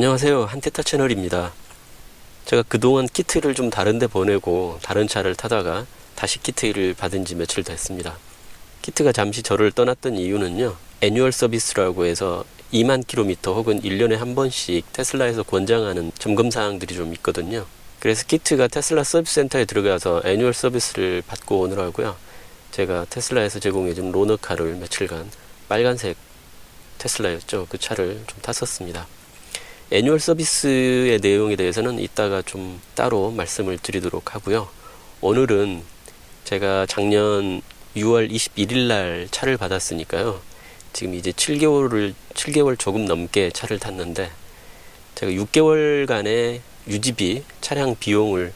안녕하세요. 한테타 채널입니다. 제가 그동안 키트를 좀 다른데 보내고 다른 차를 타다가 다시 키트를 받은 지 며칠 됐습니다. 키트가 잠시 저를 떠났던 이유는요. 애뉴얼 서비스라고 해서 2만 킬로미터 혹은 1년에 한 번씩 테슬라에서 권장하는 점검 사항들이 좀 있거든요. 그래서 키트가 테슬라 서비스 센터에 들어가서 애뉴얼 서비스를 받고 오느라고요. 제가 테슬라에서 제공해준 로너카를 며칠간 빨간색 테슬라였죠. 그 차를 좀 탔었습니다. 애뉴얼 서비스의 내용에 대해서는 이따가 좀 따로 말씀을 드리도록 하고요. 오늘은 제가 작년 6월 21일 날 차를 받았으니까요. 지금 이제 7개월을 7개월 조금 넘게 차를 탔는데 제가 6개월간의 유지비 차량 비용을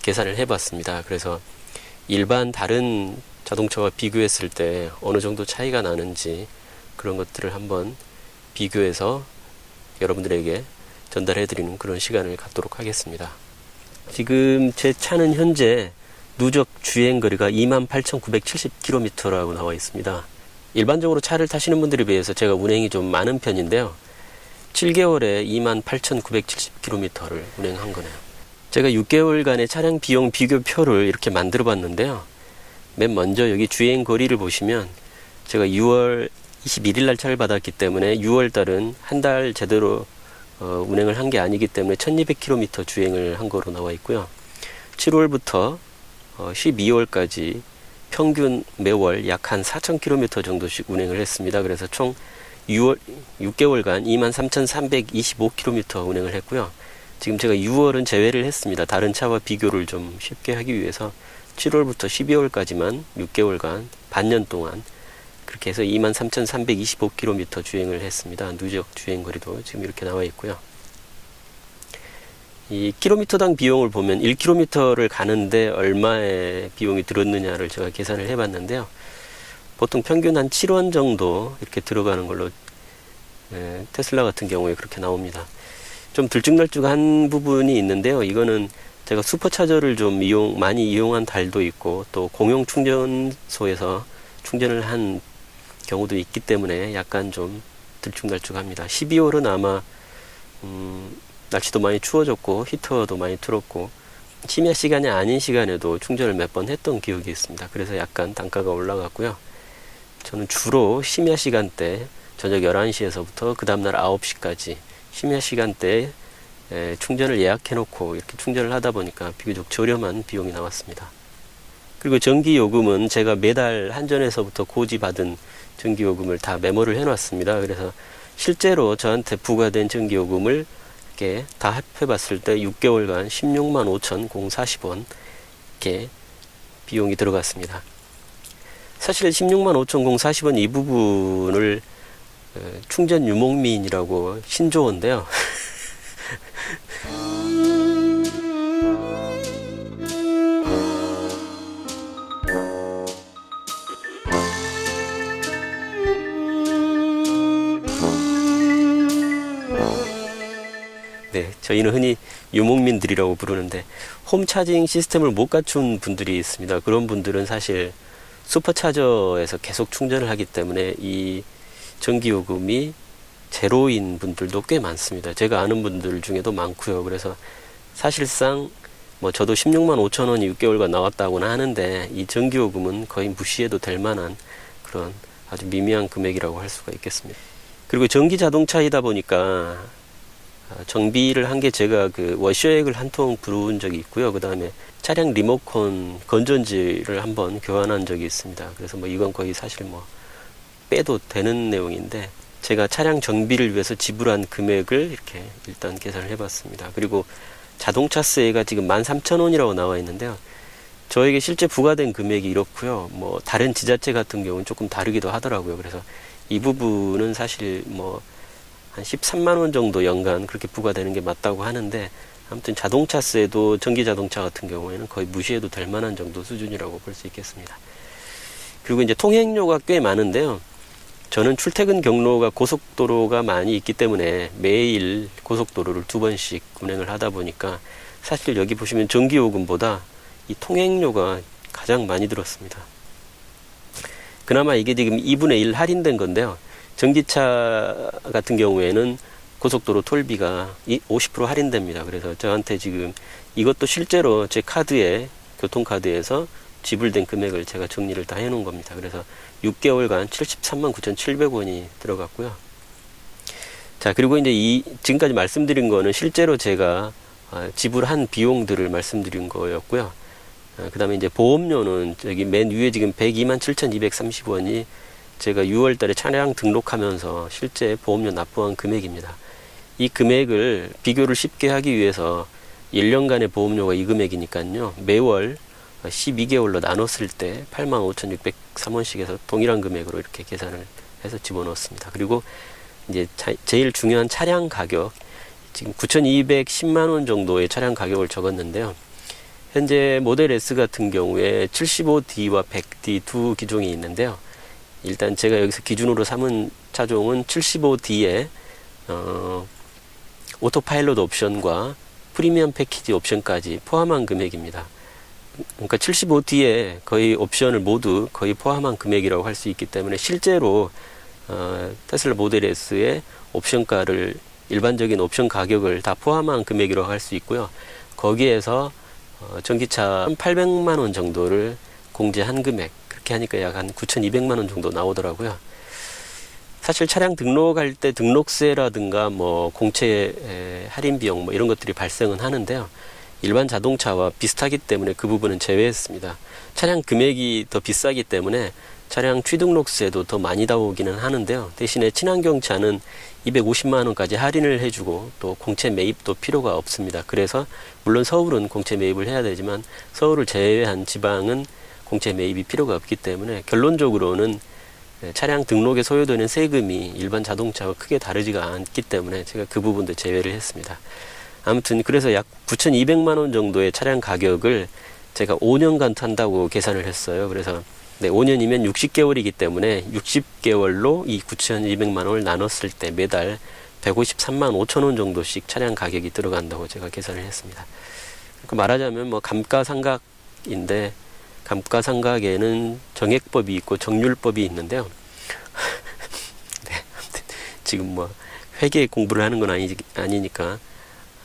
계산을 해 봤습니다. 그래서 일반 다른 자동차와 비교했을 때 어느 정도 차이가 나는지 그런 것들을 한번 비교해서 여러분들에게 전달해 드리는 그런 시간을 갖도록 하겠습니다. 지금 제 차는 현재 누적 주행 거리가 28,970km라고 나와 있습니다. 일반적으로 차를 타시는 분들에 비해서 제가 운행이 좀 많은 편인데요. 7개월에 28,970km를 운행한 거네요. 제가 6개월간의 차량 비용 비교표를 이렇게 만들어 봤는데요. 맨 먼저 여기 주행 거리를 보시면 제가 6월 21일 날 차를 받았기 때문에 6월 달은 한 달 제대로 어, 운행을 한 게 아니기 때문에 1200km 주행을 한 거로 나와 있고요. 7월부터 어, 12월까지 평균 매월 약 한 4000km 정도씩 운행을 했습니다. 그래서 총 6월 6개월간 23,325km 운행을 했고요. 지금 제가 6월은 제외를 했습니다. 다른 차와 비교를 좀 쉽게 하기 위해서 7월부터 12월까지만 6개월간 반년 동안 그렇게 해서 23,325km 주행을 했습니다. 누적 주행 거리도 지금 이렇게 나와 있고요. 이 킬로미터당 비용을 보면 1km를 가는데 얼마의 비용이 들었느냐를 제가 계산을 해봤는데요. 보통 평균 한 7원 정도 이렇게 들어가는 걸로 예, 테슬라 같은 경우에 그렇게 나옵니다. 좀 들쭉날쭉한 부분이 있는데요. 이거는 제가 슈퍼차저를 좀 이용 많이 이용한 달도 있고 또 공용 충전소에서 충전을 한 경우도 있기 때문에 약간 좀 들쭉날쭉합니다. 12월은 아마 음, 날씨도 많이 추워졌고 히터도 많이 틀었고 심야 시간이 아닌 시간에도 충전을 몇 번 했던 기억이 있습니다. 그래서 약간 단가가 올라갔고요. 저는 주로 심야 시간대 저녁 11시에서부터 그 다음날 9시까지 심야 시간대에 충전을 예약해 놓고 이렇게 충전을 하다 보니까 비교적 저렴한 비용이 나왔습니다. 그리고 전기 요금은 제가 매달 한전에서부터 고지받은 전기 요금을 다 메모를 해 놨습니다. 그래서 실제로 저한테 부과된 전기 요금을 이렇게 다 합해 봤을 때 6개월간 16만 5천 040원 이렇게 비용이 들어갔습니다. 사실 16만 5천 040원 이 부분을 어, 충전 유목민이라고 신조어인데요. 저희는 흔히 유목민들이라고 부르는데 홈 차징 시스템을 못 갖춘 분들이 있습니다. 그런 분들은 사실 슈퍼차저에서 계속 충전을 하기 때문에 이 전기요금이 제로인 분들도 꽤 많습니다. 제가 아는 분들 중에도 많고요. 그래서 사실상 뭐 저도 16만 5천 원이 6개월간 나왔다고는 하는데 이 전기요금은 거의 무시해도 될 만한 그런 아주 미미한 금액이라고 할 수가 있겠습니다. 그리고 전기 자동차이다 보니까 아, 정비를 한 게 제가 그 워셔액을 한 통 부은 적이 있고요. 그 다음에 차량 리모컨 건전지를 한번 교환한 적이 있습니다. 그래서 뭐 이건 거의 사실 뭐 빼도 되는 내용인데 제가 차량 정비를 위해서 지불한 금액을 이렇게 일단 계산을 해봤습니다. 그리고 자동차세가 지금 13,000원이라고 나와 있는데요. 저에게 실제 부과된 금액이 이렇고요. 뭐 다른 지자체 같은 경우는 조금 다르기도 하더라고요. 그래서 이 부분은 사실 뭐 한 13만 원 정도 연간 그렇게 부과되는 게 맞다고 하는데 아무튼 자동차세도 전기 자동차 같은 경우에는 거의 무시해도 될 만한 정도 수준이라고 볼 수 있겠습니다. 그리고 이제 통행료가 꽤 많은데요. 저는 출퇴근 경로가 고속도로가 많이 있기 때문에 매일 고속도로를 두 번씩 운행을 하다 보니까 사실 여기 보시면 전기요금보다 이 통행료가 가장 많이 들었습니다. 그나마 이게 지금 2분의 1 할인된 건데요. 전기차 같은 경우에는 고속도로 톨비가 이50% 할인됩니다. 그래서 저한테 지금 이것도 실제로 제 카드에 교통카드에서 지불된 금액을 제가 정리를 다 해놓은 겁니다. 그래서 6개월간 73만 9,700원이 들어갔고요. 자, 그리고 이제 이 지금까지 말씀드린 거는 실제로 제가 아, 지불한 비용들을 말씀드린 거였고요. 그 다음에 이제 보험료는 저기 맨 위에 지금 102만 7,230원이 제가 6월 달에 차량 등록하면서 실제 보험료 납부한 금액입니다. 이 금액을 비교를 쉽게 하기 위해서 1년간의 보험료가 이 금액이니까요. 매월 12개월로 나눴을 때 85,603원씩 해서 동일한 금액으로 이렇게 계산을 해서 집어넣었습니다. 그리고 이제 차, 제일 중요한 차량 가격 지금 9,210만 원 정도의 차량 가격을 적었는데요. 현재 모델 S 같은 경우에 75D와 100D 두 기종이 있는데요. 일단 제가 여기서 기준으로 삼은 차종은 75D에 어, 오토파일럿 옵션과 프리미엄 패키지 옵션까지 포함한 금액입니다. 그러니까 75D에 거의 옵션을 모두 거의 포함한 금액이라고 할 수 있기 때문에 실제로 어, 테슬라 모델 S의 옵션가를 일반적인 옵션 가격을 다 포함한 금액이라고 할 수 있고요. 거기에서 어, 전기차 800만 원 정도를 공제한 금액 그렇게 하니까 약 한 9,200만 원 정도 나오더라고요. 사실 차량 등록할 때 등록세라든가 뭐 공채 할인 비용 뭐 이런 것들이 발생은 하는데요. 일반 자동차와 비슷하기 때문에 그 부분은 제외했습니다. 차량 금액이 더 비싸기 때문에 차량 취등록세도 더 많이 나오기는 하는데요. 대신에 친환경 차는 250만 원까지 할인을 해주고 또 공채 매입도 필요가 없습니다. 그래서 물론 서울은 공채 매입을 해야 되지만 서울을 제외한 지방은 공채 매입이 필요가 없기 때문에 결론적으로는 차량 등록에 소요되는 세금이 일반 자동차와 크게 다르지가 않기 때문에 제가 그 부분도 제외를 했습니다. 아무튼 그래서 약 9,200만 원 정도의 차량 가격을 제가 5년간 탄다고 계산을 했어요. 그래서 네, 5년이면 60개월이기 때문에 60개월로 이 9,200만 원을 나눴을 때 매달 153만 5천 원 정도씩 차량 가격이 들어간다고 제가 계산을 했습니다. 그 말하자면 뭐 감가상각인데 감가상각에는 정액법이 있고 정률법이 있는데요. 네, 지금 뭐 회계 공부를 하는 건 아니, 아니니까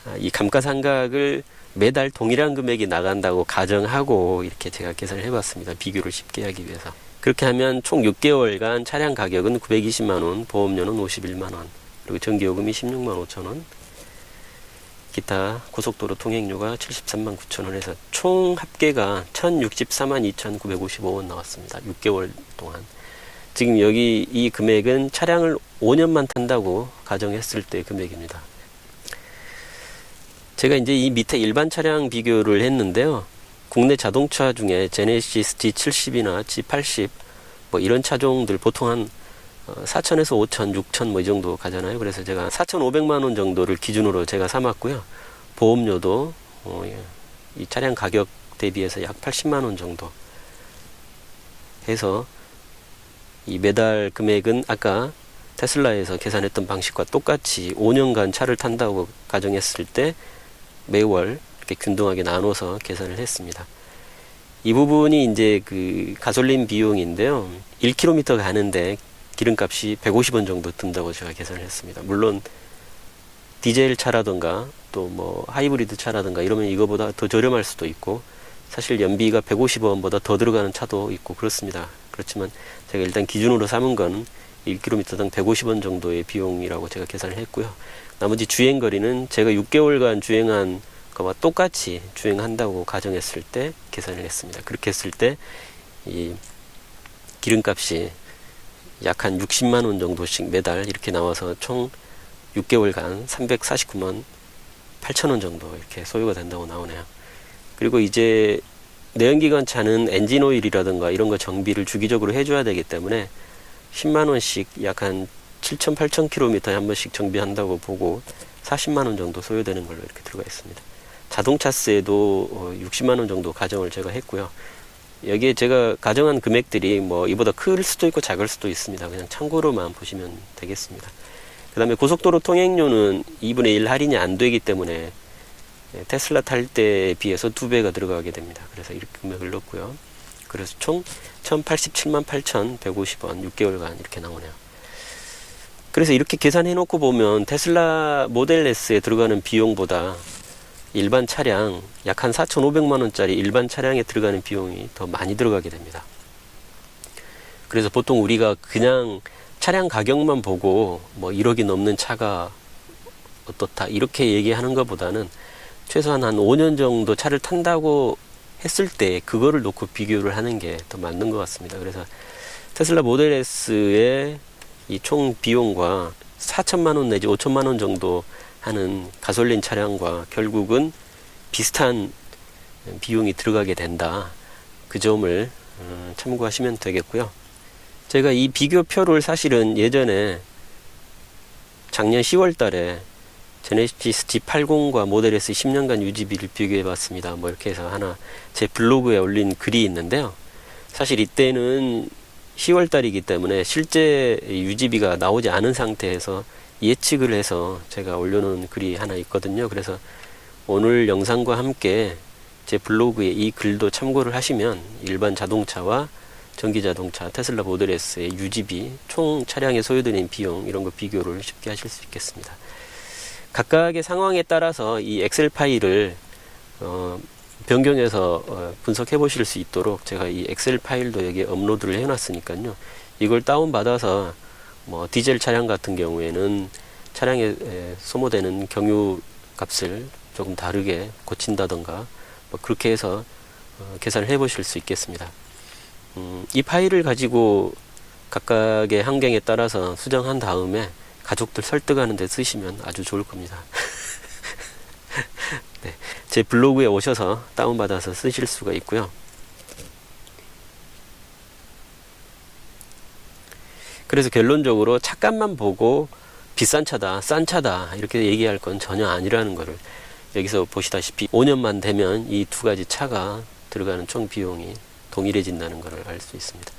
아, 이 감가상각을 매달 동일한 금액이 나간다고 가정하고 이렇게 제가 계산을 해봤습니다. 비교를 쉽게 하기 위해서. 그렇게 하면 총 6개월간 차량 가격은 920만원, 보험료는 51만원, 그리고 전기요금이 16만 5천원, 기타 고속도로 통행료가 73만 9천원 해서 총 합계가 1064만 2,955원 나왔습니다. 6개월 동안. 지금 여기 이 금액은 차량을 5년만 탄다고 가정했을 때 금액입니다. 제가 이제 이 밑에 일반 차량 비교를 했는데요. 국내 자동차 중에 제네시스 G70이나 G80 뭐 이런 차종들 보통 한 4천에서 5천, 6천 뭐 이 정도 가잖아요. 그래서 제가 4,500만 원 정도를 기준으로 제가 삼았고요. 보험료도 어, 예. 이 차량 가격 대비해서 약 80만 원 정도 해서 이 매달 금액은 아까 테슬라에서 계산했던 방식과 똑같이 5년간 차를 탄다고 가정했을 때 매월 이렇게 균등하게 나눠서 계산을 했습니다. 이 부분이 이제 그 가솔린 비용인데요. 1km 가는데 기름값이 150원 정도 든다고 제가 계산을 했습니다. 물론 디젤 차라든가 또 뭐 하이브리드 차라든가 이러면 이거보다 더 저렴할 수도 있고 사실 연비가 150원보다 더 들어가는 차도 있고 그렇습니다. 그렇지만 제가 일단 기준으로 삼은 건 1km당 150원 정도의 비용이라고 제가 계산을 했고요. 나머지 주행 거리는 제가 6개월간 주행한 거와 똑같이 주행한다고 가정했을 때 계산을 했습니다. 그렇게 했을 때 이 기름값이 약 한 60만 원 정도씩 매달 이렇게 나와서 총 6개월간 349만 8천 원 정도 이렇게 소요가 된다고 나오네요. 그리고 이제 내연기관 차는 엔진 오일이라든가 이런 거 정비를 주기적으로 해줘야 되기 때문에 10만 원씩 약 한 7천 8천 킬로미터에 한 번씩 정비한다고 보고 40만 원 정도 소요되는 걸로 이렇게 들어가 있습니다. 자동차세도 60만 어, 원 정도 가정을 제가 했고요. 여기에 제가 가정한 금액들이 뭐 이보다 클 수도 있고 작을 수도 있습니다. 그냥 참고로만 보시면 되겠습니다. 그 다음에 고속도로 통행료는 2분의 1 할인이 안 되기 때문에 예, 테슬라 탈 때에 비해서 두 배가 들어가게 됩니다. 그래서 이렇게 금액을 넣고요. 그래서 총 1087만 8,150원 6개월간 이렇게 나오네요. 그래서 이렇게 계산해 놓고 보면 테슬라 모델 S에 들어가는 비용보다 일반 차량 약 한 4,500만 원짜리 일반 차량에 들어가는 비용이 더 많이 들어가게 됩니다. 그래서 보통 우리가 그냥 차량 가격만 보고 뭐 1억이 넘는 차가 어떻다 이렇게 얘기하는 것보다는 최소한 한 5년 정도 차를 탄다고 했을 때 그거를 놓고 비교를 하는 게 더 맞는 것 같습니다. 그래서 테슬라 모델 S의 이 총 비용과 4천만 원 내지 5천만 원 정도 하는 가솔린 차량과 결국은 비슷한 비용이 들어가게 된다. 그 점을 어, 참고하시면 되겠고요. 제가 이 비교표를 사실은 예전에 작년 10월 달에 제네시스 G80과 모델 S 10년간 유지비를 비교해 봤습니다. 뭐 이렇게 해서 하나 제 블로그에 올린 글이 있는데요. 사실 이때는 10월 달이기 때문에 실제 유지비가 나오지 않은 상태에서 예측을 해서 제가 올려놓은 글이 하나 있거든요. 그래서 오늘 영상과 함께 제 블로그에 이 글도 참고를 하시면 일반 자동차와 전기 자동차 테슬라 모델 S의 유지비, 총 차량에 소요되는 비용 이런 거 비교를 쉽게 하실 수 있겠습니다. 각각의 상황에 따라서 이 엑셀 파일을 어, 변경해서 어, 분석해 보실 수 있도록 제가 이 엑셀 파일도 여기에 업로드를 해놨으니까요. 이걸 다운 받아서 뭐 디젤 차량 같은 경우에는 차량에 에, 소모되는 경유 값을 조금 다르게 고친다던가 뭐 그렇게 해서 어, 계산을 해 보실 수 있겠습니다. 음, 이 파일을 가지고 각각의 환경에 따라서 수정한 다음에 가족들 설득하는 데 쓰시면 아주 좋을 겁니다. 네, 제 블로그에 오셔서 다운받아서 쓰실 수가 있고요. 그래서 결론적으로 차값만 보고 비싼 차다, 싼 차다 이렇게 얘기할 건 전혀 아니라는 것을 여기서 보시다시피 5년만 되면 이 두 가지 차가 들어가는 총 비용이 동일해진다는 것을 알 수 있습니다.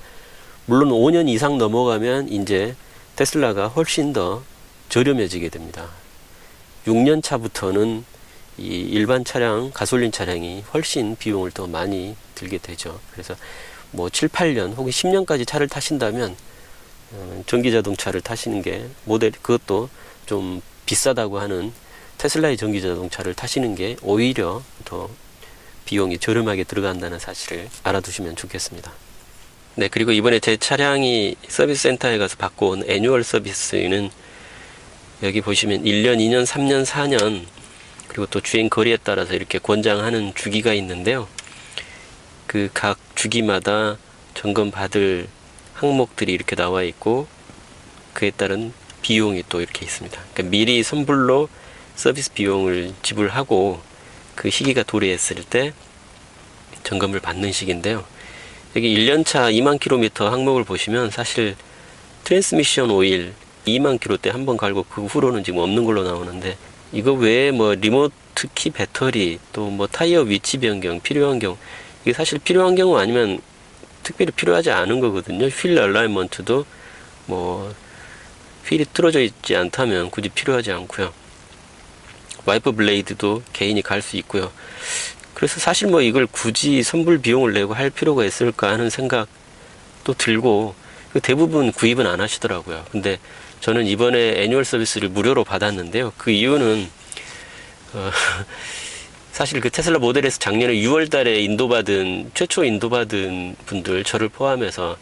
물론 5년 이상 넘어가면 이제 테슬라가 훨씬 더 저렴해지게 됩니다. 6년 차부터는 이 일반 차량, 가솔린 차량이 훨씬 비용을 더 많이 들게 되죠. 그래서 뭐 7, 8년 혹은 10년까지 차를 타신다면 어, 전기 자동차를 타시는 게 모델 그것도 좀 비싸다고 하는 테슬라의 전기 자동차를 타시는 게 오히려 더 비용이 저렴하게 들어간다는 사실을 알아두시면 좋겠습니다. 네, 그리고 이번에 제 차량이 서비스 센터에 가서 받고 온 애뉴얼 서비스는 여기 보시면 1년, 2년, 3년, 4년 그리고 또 주행 거리에 따라서 이렇게 권장하는 주기가 있는데요. 그 각 주기마다 점검 받을 항목들이 이렇게 나와 있고 그에 따른 비용이 또 이렇게 있습니다. 그러니까 미리 선불로 서비스 비용을 지불하고 그 시기가 도래했을 때 점검을 받는 시기인데요. 여기 1년차 2만 킬로미터 항목을 보시면 사실 트랜스미션 오일 2만 킬로대 한 번 갈고 그 후로는 지금 없는 걸로 나오는데 이거 외에 뭐 리모트 키 배터리 또 뭐 타이어 위치 변경 필요한 경우 이게 사실 필요한 경우 아니면 특별히 필요하지 않은 거거든요. 휠 얼라이먼트도 뭐 휠이 틀어져 있지 않다면 굳이 필요하지 않고요. 와이퍼 블레이드도 개인이 갈 수 있고요. 그래서 사실 뭐 이걸 굳이 선불 비용을 내고 할 필요가 있을까 하는 생각도 들고 그 대부분 구입은 안 하시더라고요. 근데 저는 이번에 애뉴얼 서비스를 무료로 받았는데요. 그 이유는 어, 사실 그 테슬라 모델에서 작년에 6월 달에 인도받은 최초 인도받은 분들 저를 포함해서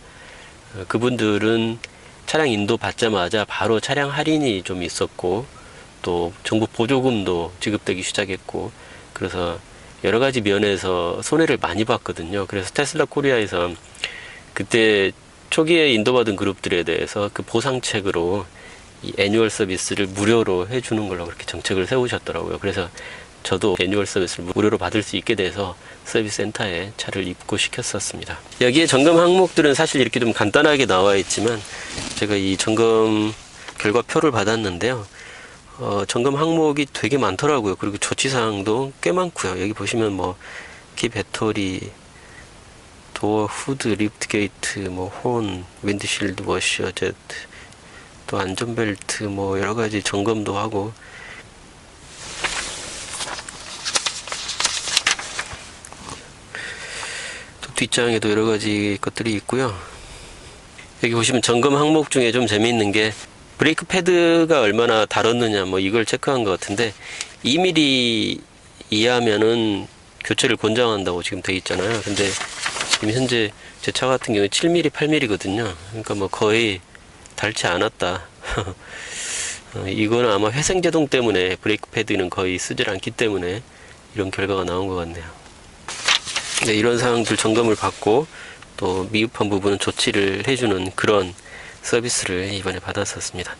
어, 그분들은 차량 인도 받자마자 바로 차량 할인이 좀 있었고 또 정부 보조금도 지급되기 시작했고 그래서 여러 가지 면에서 손해를 많이 봤거든요. 그래서 테슬라 코리아에서 그때 초기에 인도받은 그룹들에 대해서 그 보상책으로 이 애뉴얼 서비스를 무료로 해주는 걸로 그렇게 정책을 세우셨더라고요. 그래서 저도 애뉴얼 서비스를 무료로 받을 수 있게 돼서 서비스 센터에 차를 입고 시켰었습니다. 여기에 점검 항목들은 사실 이렇게 좀 간단하게 나와 있지만 제가 이 점검 결과표를 받았는데요. 어, 점검 항목이 되게 많더라고요. 그리고 조치사항도 꽤 많고요. 여기 보시면 뭐 키 배터리, 도어 후드, 리프트 게이트, 뭐 혼, 윈드실드 워셔, 제트, 또 안전벨트 뭐 여러 가지 점검도 하고 뒷장에도 여러 가지 것들이 있고요. 여기 보시면 점검 항목 중에 좀 재미있는 게 브레이크 패드가 얼마나 달았느냐 뭐 이걸 체크한 것 같은데 2mm 이하면은 교체를 권장한다고 지금 돼 있잖아요. 근데 지금 현재 제 차 같은 경우에 7mm, 8mm거든요. 그러니까 뭐 거의 닳지 않았다. 어, 이거는 아마 회생제동 때문에 브레이크 패드는 거의 쓰질 않기 때문에 이런 결과가 나온 것 같네요. 네, 이런 상황들 점검을 받고 또 미흡한 부분은 조치를 해주는 그런 서비스를 이번에 받았었습니다.